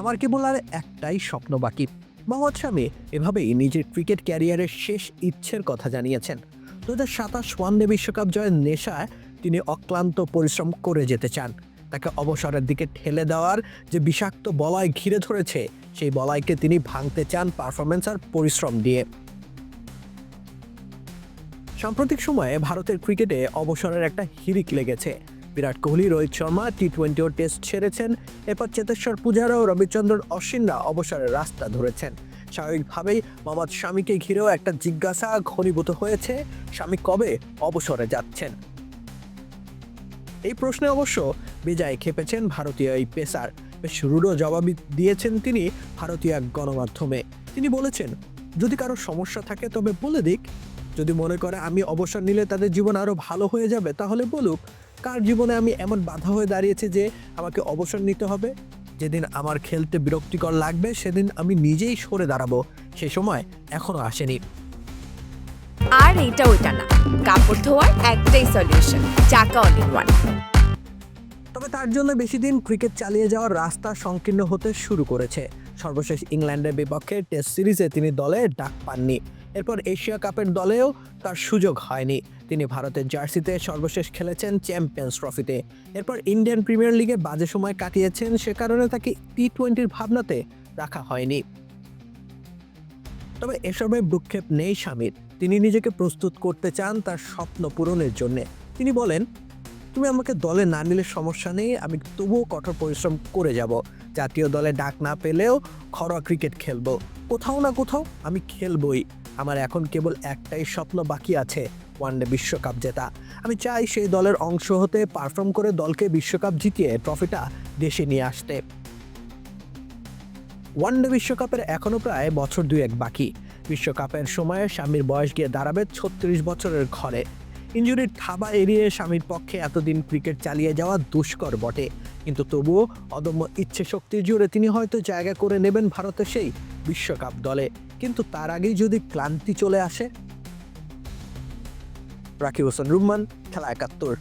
আমার কেবল আর একটাই স্বপ্ন বাকি। মোহাম্মদ শামি এভাবেই নিজের ক্রিকেট ক্যারিয়ারের শেষ ইচ্ছের কথা জানিয়েছেন। দু হাজার সাতাশ ওয়ানডে বিশ্বকাপ জয়ের নেশায় তিনি অক্লান্ত পরিশ্রম করে যেতে চান। তাকে অবসরের দিকে ঠেলে দেওয়ার যে বিষাক্ত বলয় ঘিরে ধরেছে, সেই বলয়কে তিনি ভাঙতে চান পারফরমেন্স আর পরিশ্রম দিয়ে। সাম্প্রতিক সময়ে ভারতের ক্রিকেটে অবসরের একটা হিরিক লেগেছে। Virat Kohli, Rohit Sharma T twenty test সেরেছেন। এরপর চেতেশ্বর পূজারা ও রবিচন্দ্রন অশ্বিনরা অবসরের রাস্তা ধরেছেন। স্বাভাবিকভাবেই মোহাম্মদ স্বামীকে ঘিরেও একটা জিজ্ঞাসা ঘনীভূত হয়েছে স্বামী কবে অবসরে যাচ্ছেন? এই প্রশ্নে অবশ্য বিজয় খেপেছেন ভারতীয় এই পেসার। বেশ রূঢ় জবাব দিয়েছেন তিনি ভারতীয় এক গণমাধ্যমে। তিনি বলেছেন, যদি কারও সমস্যা থাকে তবে বলে দিক। যদি মনে করে আমি অবসর নিলে তাদের জীবন আরও ভালো হয়ে যাবে, তাহলে বলুক। কার জীবনে আমি এমন বাধা হয়ে দাঁড়িয়েছি যে আমাকে অবসর নিতে হবে? যেদিন আমার খেলতে বিরক্তিকর লাগবে সেদিন আমি নিজেই সরে দাঁড়াবো। সে সময় এখনও আসেনি। আর এইটা ওইটা না। কাপড় ধোয়ার একটাই সলিউশন চাকা অল ইন ওয়ান তবে তার জন্য বেশি দিন ক্রিকেট চালিয়ে যাওয়ার রাস্তা সংকীর্ণ হতে শুরু করেছে। সর্বশেষ ইংল্যান্ডের বিপক্ষে টেস্ট সিরিজে তিনি দলে ডাক পাননি। এরপর এশিয়া কাপের দলেও তার সুযোগ হয়নি। তিনি ভারতের জার্সিতে সর্বশেষ খেলেছেন চ্যাম্পিয়ন্স ট্রফিতে। এরপর ইন্ডিয়ান প্রিমিয়ার লিগে বাজে সময় কাটিয়েছেন, সে কারণে তাকে টি টোয়েন্টির ভাবনাতে রাখা হয়নি। তবে এসবে ভ্রুক্ষেপ নেই স্বামীর। তিনি নিজেকে প্রস্তুত করতে চান তার স্বপ্ন পূরণের জন্যে। তিনি বলেন, তুমি আমাকে দলে না নিলে সমস্যা নেই, আমি তবুও কঠোর পরিশ্রম করে যাব। জাতীয় দলে ডাক না পেলেও ঘরোয়া ক্রিকেট খেলব। কোথাও না কোথাও আমি খেলবই। আমার এখন কেবল একটাই স্বপ্ন বাকি আছে, ওয়ানডে বিশ্বকাপ জেতা। আমি চাই সেই দলের অংশ হতে পারফর্ম করে দলকে বিশ্বকাপ জিতিয়ে ট্রফিটা দেশে নিয়ে আসতে। ওয়ানডে বিশ্বকাপের এখনও প্রায় বছর দুই এক বাকি। বিশ্বকাপের সময়ে স্বামীর বয়স গিয়ে দাঁড়াবে ছত্রিশ বছরের ঘরে। ইঞ্জুরির থাবা এড়িয়ে স্বামীর পক্ষে এতদিন ক্রিকেট চালিয়ে যাওয়া দুষ্কর বটে। কিন্তু তবুও অদম্য ইচ্ছে শক্তির জোরে তিনি হয়তো জায়গা করে নেবেন ভারতের সেই বিশ্বকাপ দলে। কিন্তু তার আগেই যদি ক্লান্তি চলে আসে? রাকিব হোসেন রুম্মান, খেলা একাত্তর।